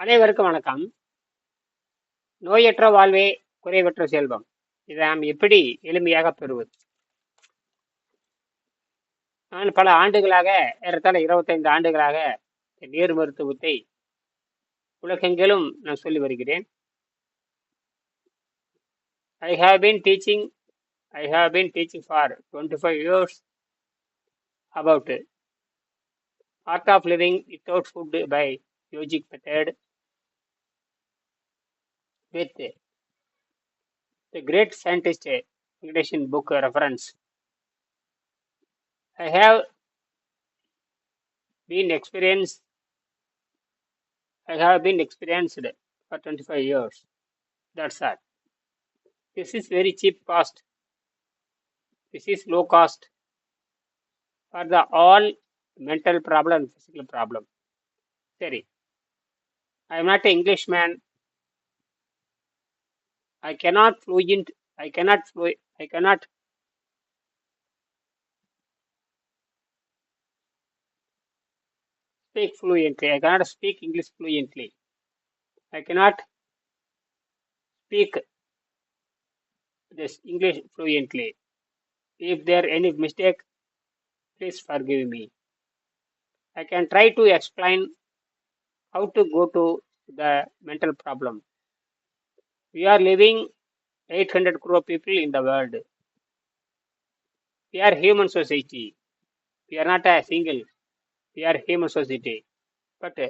அனைவருக்கும் வணக்கம். நோயற்ற வாழ்வே குறைவற்ற செல்வம். இதை நாம் எப்படி எளிமையாக பெறுவது? நான் பல ஆண்டுகளாக ஏறத்தாழ இருபத்தைந்து ஆண்டுகளாக நீர் மருத்துவத்தை உலகெங்கிலும் நான் சொல்லி வருகிறேன். I have been teaching I have been teaching for twenty five years about art of living without food by yogic method with the great scientist uh, English book reference. I have been experienced. I have been experienced for 25 years. That's all. This is very cheap cost. This is low cost for the all mental problem, physical problem. Sorry, I am not an Englishman. I cannot fluent. I cannot flu. I cannot speak fluently. I cannot speak English fluently. I cannot speak this English fluently. If there any mistake, please forgive me. I can try to explain how to go to the mental problem. We are living 800 crore people in the world. We are human society. We are not a single. We are human society. But uh,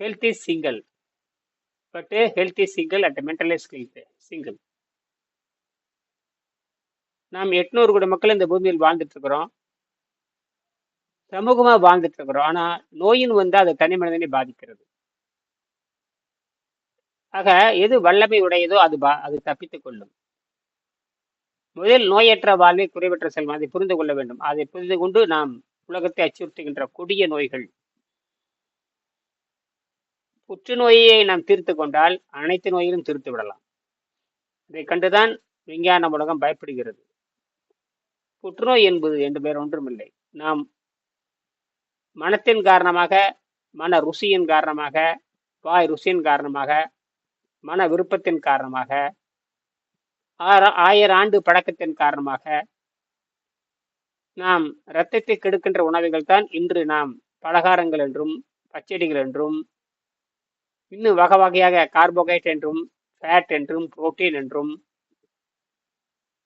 health is single. But uh, health is single and mental is skill- single. நாம் எட்நூறு கோடி மக்கள் இந்த பூமியில் வாழ்ந்துட்டு இருக்கிறோம் சமூகமா வாழ்ந்துட்டு இருக்கிறோம் ஆனா நோயின் வந்து அது தனி மனிதனை பாதிக்கிறது ஆக எது வல்லமை உடையதோ அது பா- அது தப்பித்துக் கொள்ளும். முதல் நோயற்ற வாழ்வை குறைவற்ற செல்வம் அதை புரிந்து கொள்ள வேண்டும். அதை புரிந்து கொண்டு நாம் உலகத்தை அச்சுறுத்துகின்ற கொடிய நோய்கள். புற்றுநோயை நாம் தீர்த்து கொண்டால் அனைத்து நோயிலும் தீர்த்து விடலாம். இதை கண்டுதான் விஞ்ஞான உலகம் பயப்படுகிறது. புற்றுநோய் என்பது என்று பேர் ஒன்றுமில்லை. நாம் மனத்தின் காரணமாக மன ருசியின் காரணமாக வாய் ருசியின் காரணமாக மன விருப்பத்தின் காரணமாக ஆற- ஆயிரம் ஆண்டு பழக்கத்தின் காரணமாக நாம் இரத்தத்தை கெடுக்கின்ற உணவுகள் தான் இன்று நாம் பலகாரங்கள் என்றும் பச்சடிகள் என்றும் இன்னும் வகை வகையாக கார்போஹைட்ரேட் என்றும் ஃபேட் என்றும் புரோட்டீன் என்றும்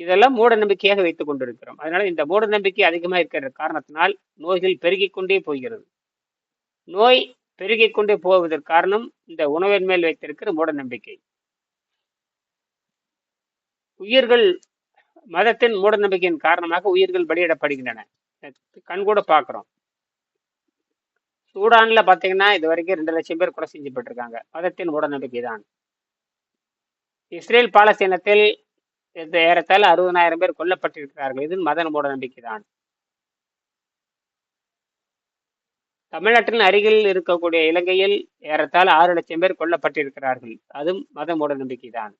இதெல்லாம் மூட நம்பிக்கையாக வைத்துக் கொண்டிருக்கிறோம். அதனால இந்த மூட நம்பிக்கை அதிகமாக இருக்கிற காரணத்தினால் நோய்கள் பெருகிக் கொண்டே போகிறது. நோய் பெருகிக் கொண்டே போவதற்கு காரணம் இந்த உணவின் மேல் வைத்திருக்கிற மூட நம்பிக்கை. உயிர்கள் மதத்தின் மூட நம்பிக்கையின் காரணமாக உயிர்கள் பலியிடப்படுகின்றன. கண்கூட பார்க்குறோம். சூடான்ல பார்த்தீங்கன்னா இது வரைக்கும் ரெண்டு லட்சம் பேர் கொலை செஞ்சப்பட்டிருக்காங்க மதத்தின் மூட நம்பிக்கை தான். இஸ்ரேல் பாலஸ்தீனத்தில் இந்த ஏறத்தாழ அறுபதனாயிரம் பேர் கொல்லப்பட்டிருக்கிறார்கள். இது மத மூட நம்பிக்கை தான். தமிழ்நாட்டின் அருகில் இருக்கக்கூடிய இலங்கையில் ஏறத்தால் ஆறு லட்சம் பேர் கொல்லப்பட்டிருக்கிறார்கள். அதுவும் மத மூட நம்பிக்கை தான்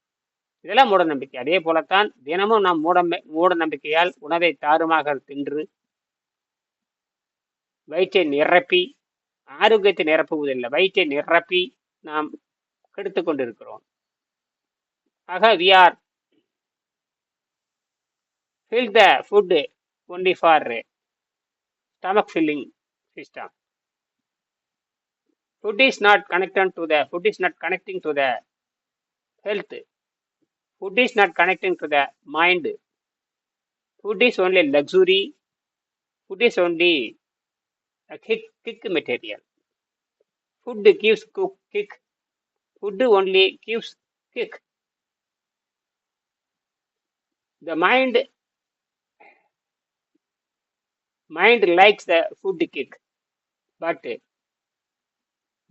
இதெல்லாம் மூட நம்பிக்கை. அதே போலத்தான் தினமும் நாம் மூட மூட நம்பிக்கையால் உணவை தாறுமாக தின்று வயிற்றை நிரப்பி ஆரோக்கியத்தை நிரப்புவதில்லை. வயிற்றை நிரப்பி நாம் கெடுத்து கொண்டிருக்கிறோம். ஆக we are fill the food only for stomach filling system Food is not connected to the food is not connecting to the health. Food is not connecting to the mind. Food is only luxury. Food is only a kick, kick material. Food gives cook, kick. Food only gives kick. The mind mind likes the food kick, but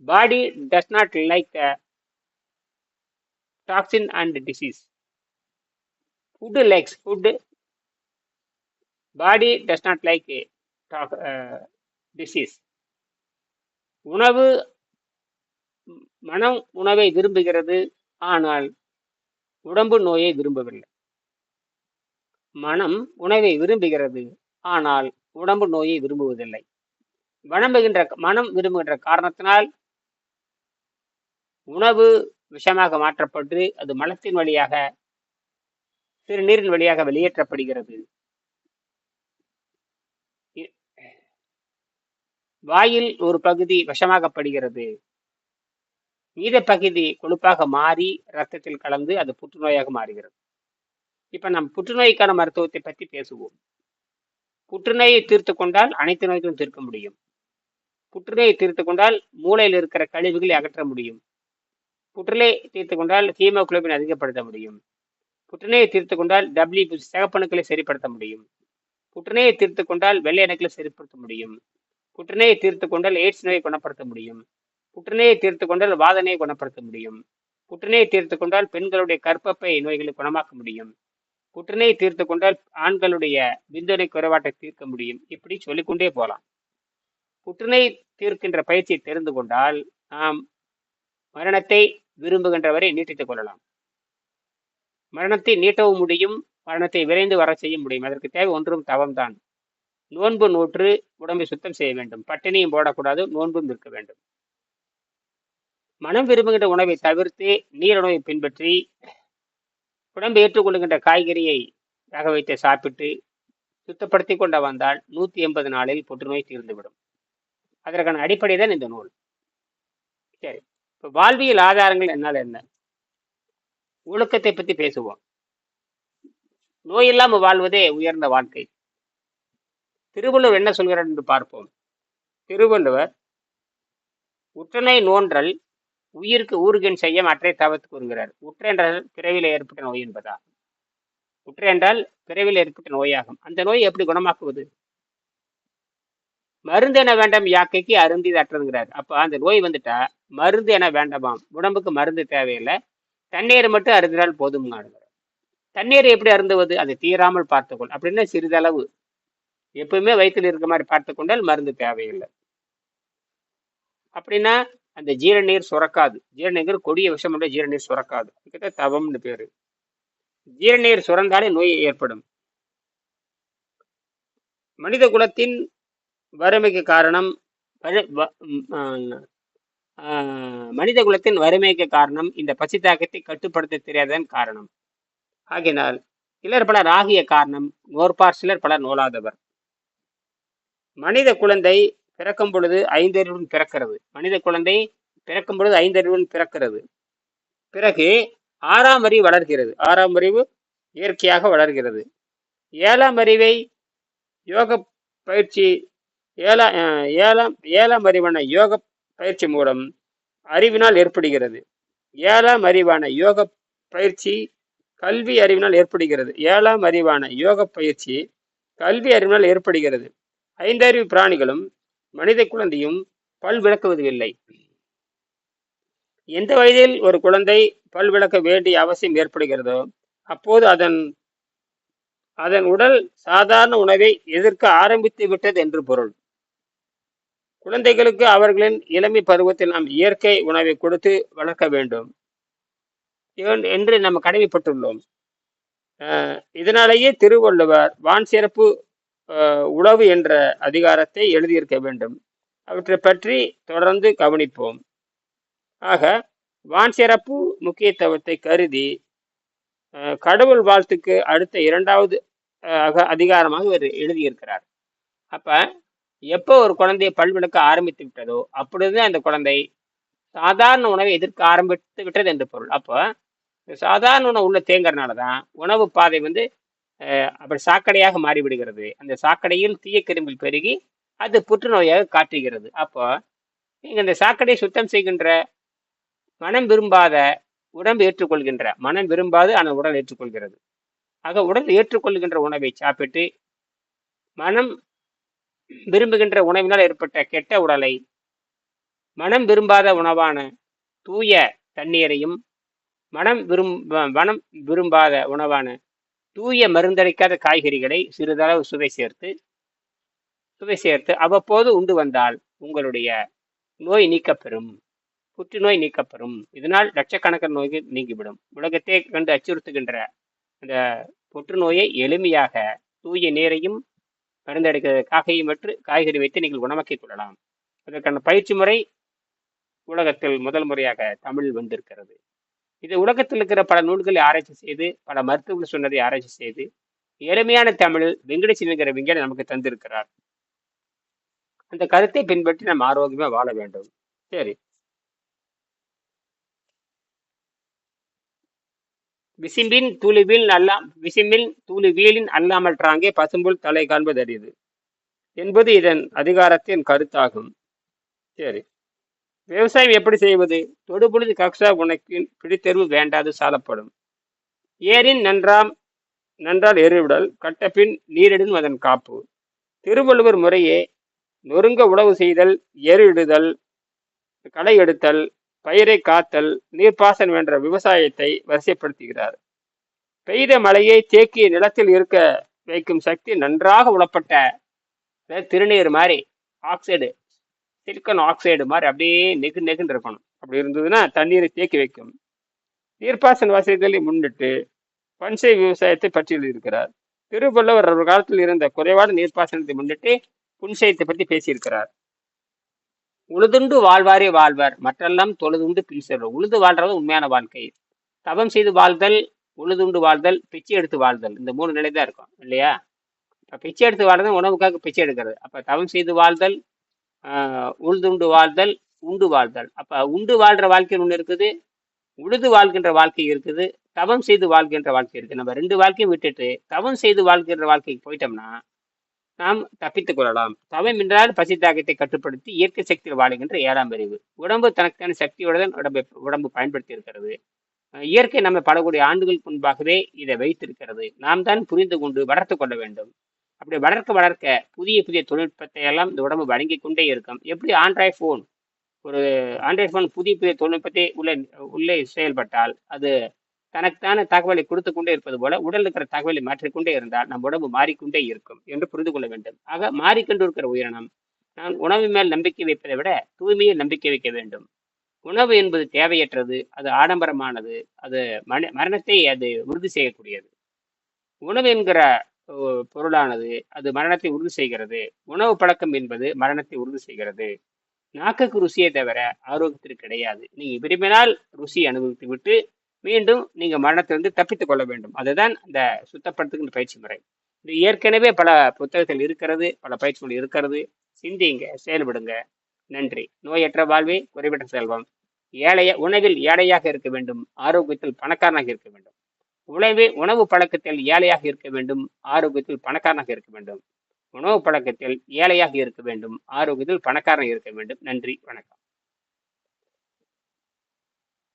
body does not like the toxin and disease. Food likes food, body does not like a uh, disease. உணவு மனம் உணவை விரும்புகிறது ஆனால் உடம்பு நோயை விரும்பவில்லை மனம் உணவை விரும்புகிறது ஆனால் உடம்பு நோயை விரும்புவதில்லை விரும்புகின்ற மனம் விரும்புகின்ற காரணத்தினால் உணவு விஷமாக மாற்றப்பட்டு அது மலத்தின் வழியாக சிறுநீரின் வழியாக வெளியேற்றப்படுகிறது. இ- வாயில் ஒரு பகுதி விஷமாகப்படுகிறது. மீத பகுதி கொழுப்பாக மாறி ரத்தத்தில் கலந்து அது புற்றுநோயாக மாறுகிறது. இப்ப நாம் புற்றுநோய்க்கான மருத்துவத்தை பற்றி பேசுவோம். புற்றுநோயை தீர்த்து கொண்டால் அனைத்து நோய்களும் தீர்க்க முடியும். புற்றுநோயை தீர்த்து கொண்டால் மூளையில் இருக்கிற கழிவுகளை அகற்ற முடியும். புற்றுநோயை தீர்த்து கொண்டால் ஹீமோகுளோபின் அதிகப்படுத்த முடியும். புற்றுநோயை தீர்த்து கொண்டால் டபிள்யூ சகப்பணுக்களை சரிப்படுத்த முடியும். புற்றுநோயை தீர்த்து கொண்டால் வெள்ளை அணுக்களை சரிப்படுத்த முடியும். புற்றுநோயை தீர்த்து கொண்டால் எய்ட்ஸ் நோயை குணப்படுத்த முடியும். புற்றுநோயை தீர்த்து கொண்டால் வாதனையை குணப்படுத்த முடியும். புற்றுநோயை தீர்த்து கொண்டால் பெண்களுடைய கற்பப்பை நோய்களை குணமாக்க முடியும். புற்றுநோயை தீர்த்து கொண்டால் ஆண்களுடைய விந்தனை குறைபாட்டை தீர்க்க முடியும். இப்படி சொல்லிக்கொண்டே போகலாம் புற்றுநோய் தீர்க்கின்ற பயிற்சியை தெரிந்து கொண்டால் நாம் மரணத்தை விரும்புகின்றவரை நீட்டித்துக் கொள்ளலாம். மரணத்தை நீட்டவும் முடியும் மரணத்தை விரைந்து வர செய்ய முடியும். அதற்கு தேவை ஒன்றும் தவம்தான். நோன்பு நூற்று உடம்பை சுத்தம் செய்ய வேண்டும். பட்டினியும் போடக்கூடாது நோன்பும் இருக்க வேண்டும். மனம் விரும்புகின்ற உணவை தவிர்த்து நீர் உணவை பின்பற்றி உடம்பு ஏற்றுக்கொள்கின்ற காய்கறியை ரக வைத்து சாப்பிட்டு சுத்தப்படுத்தி கொண்டு வந்தால் நூற்றி எண்பது நாளில் புற்றுநோய் தீர்ந்துவிடும். அதற்கான அடிப்படை தான் இந்த நூல். சரி. இப்போ வாழ்வியல் ஆதாரங்கள் என்னால் என்ன? ஒழுக்கத்தை பற்றி பேசுவோம். நோய் இல்லாமல் வாழ்வதே உயர்ந்த வாழ்க்கை. திருவள்ளுவர் என்ன சொல்கிறார் என்று பார்ப்போம். திருவள்ளுவர் உற்றனை நோன்றல் உயிருக்கு ஊறுகின் செய்ய மற்றை தவத்து கூறுகிறார். உற்ற என்றால் பிறவியில் ஏற்பட்ட நோய் என்பதாகும் உற்ற என்றால் பிறவியில் ஏற்பட்ட நோயாகும். அந்த நோய் எப்படி குணமாக்குவது? மருந்து என வேண்டாம்? யாக்கைக்கு அருந்தி தட்டுறதுங்கிறார். அப்போ அந்த நோய் வந்துட்டா மருந்து என வேண்டாமாம்? உடம்புக்கு மருந்து தேவையில்லை. தண்ணீர் மட்டும் அருந்தினால் போதும் தண்ணீர் எப்படி அருந்துவது? அது தீராமல் பார்த்துக்கொள். அப்படின்னா சிறிதளவு எப்பவுமே வயிற்றில் இருக்க மாதிரி பார்த்துக்கொண்டால் மருந்து தேவையில்லை. அப்படின்னா அந்த ஜீரநீர் சுரக்காது. ஜீரநீர் கொடிய விஷமுள்ள ஜீரநீர் சுரக்காது. கிட்ட தவம்னு பேரு. ஜீரநீர் சுரந்தாலே நோய் ஏற்படும். மனித குலத்தின் வறுமைக்கு காரணம் வ- மனித குலத்தின் வறுமைக்கு காரணம் இந்த பசித்தாக்கத்தை கட்டுப்படுத்த தெரியாததன் காரணம். ஆகினால் சிலர் பலர் ஆகிய காரணம் நோர்பார் சிலர் பலர் நோலாதவர். மனித குழந்தை பிறக்கும் பொழுது ஐந்தறிவுடன் பிறக்கிறது. மனித குழந்தை பிறக்கும் பொழுது ஐந்தறிவுடன் பிறக்கிறது. பிறகு ஆறாம் அறிவு வளர்கிறது. ஆறாம் அறிவு இயற்கையாக வளர்கிறது. ஏழாம் அறிவை யோக பயிற்சி ஏழாம் ஏழாம் ஏழாம் அறிவான யோக பயிற்சி மூலம் அறிவினால் ஏற்படுகிறது. ஏழாம் அறிவான யோக பயிற்சி கல்வி அறிவினால் ஏற்படுகிறது. ஏழாம் அறிவான யோக பயிற்சி கல்வி அறிவினால் ஏற்படுகிறது. ஐந்தறிவு பிராணிகளும் மனித குழந்தையும் பல் விளக்குவதில்லை. எந்த வயதில் ஒரு குழந்தை பல் விளக்க வேண்டிய அவசியம் ஏற்படுகிறதோ அப்போது அதன் அதன் உடல் சாதாரண உணவை எதிர்க்க ஆரம்பித்து விட்டது என்று பொருள். குழந்தைகளுக்கு அவர்களின் இளமை பருவத்தில் நாம் இயற்கை உணவை கொடுத்து வளர்க்க வேண்டும். என்று நம்ம கடமைப்பட்டுள்ளோம். இதனாலேயே திருவள்ளுவர் வான் சிறப்பு உழவு என்ற அதிகாரத்தை எழுதியிருக்க வேண்டும். அவற்றை பற்றி தொடர்ந்து கவனிப்போம். ஆக வான் சிறப்பு முக்கியத்துவத்தை கருதி கடவுள் வாழ்த்துக்கு அடுத்த இரண்டாவது அக- அதிகாரமாக இவர் எழுதியிருக்கிறார். அப்போ எப்போ ஒரு குழந்தையை பல்விளக்க ஆரம்பித்து விட்டதோ அப்பொழுது அந்த குழந்தை சாதாரண உணவை எதிர்க்க ஆரம்பித்து விட்டது என்று பொருள். அப்போ சாதாரண உணவு உள்ள தேங்கறனால தான் உணவு பாதை வந்து அப்படி சாக்கடையாக மாறிவிடுகிறது. அந்த சாக்கடையில் தீய பெருகி அது புற்றுநோயாக காட்டுகிறது. அப்போ நீங்கள் இந்த சாக்கடையை சுத்தம் செய்கின்ற மனம் விரும்பாத உடம்பு ஏற்றுக்கொள்கின்ற மனம் விரும்பாது ஆனால் உடல் ஏற்றுக்கொள்கிறது. ஆக உடல் ஏற்றுக்கொள்கின்ற உணவை சாப்பிட்டு மனம் விரும்புகின்ற உணவினால் ஏற்பட்ட கெட்ட உடலை மனம் விரும்பாத உணவான தூய தண்ணீரையும் மனம் விரும்ப மனம் விரும்பாத உணவான தூய மருந்தளிக்காத காய்கறிகளை சிறிதளவு சுவை சேர்த்து சுவை சேர்த்து அவ்வப்போது உண்டு வந்தால் உங்களுடைய நோய் நீக்கப்பெறும். புற்றுநோய் நீக்கப்பெறும். இதனால் லட்சக்கணக்கான நோய்கள் நீங்கிவிடும். உலகத்தை கண்டு அச்சுறுத்துகின்ற அந்த புற்றுநோயை எளிமையாக தூய நீரையும் மருந்தடிக்கிற காகையும் வற்று காய்கறி வைத்து நீங்கள் குணமாக்கிக் கொள்ளலாம். அதற்கான பயிற்சி முறை உலகத்தில் முதல் முறையாக தமிழ் வந்திருக்கிறது. இது உலகத்தில் இருக்கிற பல நூல்களை ஆராய்ச்சி செய்து பல மருத்துவர்கள் சொன்னதை ஆராய்ச்சி செய்து எளிமையான தமிழில் வெங்கடேசன்கிற விஞ்ஞானி நமக்கு தந்திருக்கிறார். அந்த கருத்தை பின்பற்றி நம்ம ஆரோக்கியமா வாழ வேண்டும். சரி. விசிம்பின் துளிவில் அல்லா விசிம்பின் அல்லாமல் ராங்கே பசும்புல் தலை காண்பது என்பது இதன் அதிகாரத்தின் கருத்தாகும். சரி. விவசாயம் எப்படி செய்வது? தொடுபொழுது கக்ஷா உனக்கின் பிடித்தெருவு வேண்டாது சாலப்படும். ஏரின் நன்றாம் நன்றால் எருவிடல் கட்டப்பின் நீரிடும் அதன் காப்பு. திருவள்ளுவர் முறையே நொறுங்க உழவு செய்தல் எருவிடுதல் களை எடுத்தல் பயிரை காத்தல் நீர்ப்பாசனம் என்ற விவசாயத்தை வரிசைப்படுத்துகிறார். பெய்த மழையை தேக்கி நிலத்தில் இருக்க வைக்கும் சக்தி நன்றாக உளப்பட்ட திருநீர் மாதிரி ஆக்சைடு சிலிக்கன் ஆக்சைடு மாதிரி அப்படியே நெகு நெகுன்னு இருக்கணும். அப்படி இருந்ததுன்னா தண்ணீரை தேக்கி வைக்கும். நீர்ப்பாசன வசதிகளை முன்னிட்டு பன்சை விவசாயத்தை பற்றி இருக்கிறார். திருவள்ளுவர் ஒரு காலத்தில் இருந்த குறைவான நீர்ப்பாசனத்தை முன்னிட்டு புன்சயத்தை பற்றி பேசியிருக்கிறார். உழுதுண்டு வாழ்வாரே வாழ்வார். மற்றெல்லாம் தொழுதுண்டு பின் செல்வர். உழுது வாழ்றது உண்மையான வாழ்க்கை. தவம் செய்து வாழ்தல் உழுதுண்டு வாழ்தல் பிச்சை எடுத்து வாழ்தல். இந்த மூணு நிலை தான் இருக்கும் இல்லையா? இப்போ பிச்சை எடுத்து வாழ்றது உணவுக்காக பிச்சை எடுக்கிறது. அப்போ தவம் செய்து வாழ்தல் உழுதுண்டு வாழ்தல் உண்டு வாழ்தல். அப்போ உண்டு வாழ்கிற வாழ்க்கை ஒன்று இருக்குது உழுது வாழ்கின்ற வாழ்க்கை இருக்குது தவம் செய்து வாழ்கின்ற வாழ்க்கை இருக்குது. நம்ம ரெண்டு வாழ்க்கையும் விட்டுட்டு தவம் செய்து வாழ்கின்ற வாழ்க்கைக்கு போயிட்டோம்னா நாம் தப்பித்துக் கொள்ளலாம். தவம் என்றால் பசி தாகத்தை கட்டுப்படுத்தி இயற்கை சக்தியில் வாழுகின்ற ஏழாம் பிரிவு. உடம்பு தனக்கான சக்தியுடன் உடம்பு உடம்பு பயன்படுத்தி இருக்கிறது இயற்கை நம்ம பலக்கூடிய ஆண்டுகளுக்கு முன்பாகவே இதை வைத்திருக்கிறது. நாம் தான் புரிந்து கொண்டு வளர்த்து கொள்ள வேண்டும். அப்படி வளர்க்க வளர்க்க புதிய புதிய தொழில்நுட்பத்தை எல்லாம் இந்த உடம்பு வழங்கி கொண்டே இருக்கும். எப்படி ஆண்ட்ராய்ட் ஃபோன் ஒரு ஆண்ட்ராய்ட் ஃபோன் புதிய புதிய தொழில்நுட்பத்தை உள்ளே உள்ளே செயல்பட்டால் அது தனக்கான தகவலை கொடுத்து கொண்டே இருப்பது போல உடல் இருக்கிற தகவலை மாற்றிக்கொண்டே இருந்தால் நம் உடம்பு மாறிக்கொண்டே இருக்கும் என்று புரிந்து கொள்ள வேண்டும். ஆக மாறிக்கொண்டு இருக்கிற உயிரினம் நான் உணவு மேல் நம்பிக்கை வைப்பதை விட தூய்மையில் நம்பிக்கை வைக்க வேண்டும். உணவு என்பது தேவையற்றது அது ஆடம்பரமானது அது மன மரணத்தை அது உறுதி செய்யக்கூடியது. உணவு என்கிற பொருளானது அது மரணத்தை உறுதி செய்கிறது. உணவு பழக்கம் என்பது மரணத்தை உறுதி செய்கிறது. நாக்குக்கு ருசியை தவிர ஆரோக்கியத்திற்கு கிடையாது. நீங்க விரும்பினால் ருசி அனுபவித்து விட்டு மீண்டும் நீங்கள் மரணத்திலிருந்து தப்பித்துக் கொள்ள வேண்டும். அதுதான் அந்த சுத்தப்படுத்துகின்ற பயிற்சி முறை. இது ஏற்கனவே பல புத்தகத்தில் இருக்கிறது பல பயிற்சிகள் இருக்கிறது. சிந்திங்க செயல்படுங்க. நன்றி. நோயற்ற வாழ்வே குறைபட்ட செல்வம். ஏழைய உணவில் ஏழையாக இருக்க வேண்டும். ஆரோக்கியத்தில் பணக்காரனாக இருக்க வேண்டும். உணவு உணவு பழக்கத்தில் ஏழையாக இருக்க வேண்டும். ஆரோக்கியத்தில் பணக்காரனாக இருக்க வேண்டும். உணவு பழக்கத்தில் ஏழையாக இருக்க வேண்டும். ஆரோக்கியத்தில் பணக்காரனாக இருக்க வேண்டும். நன்றி. வணக்கம்.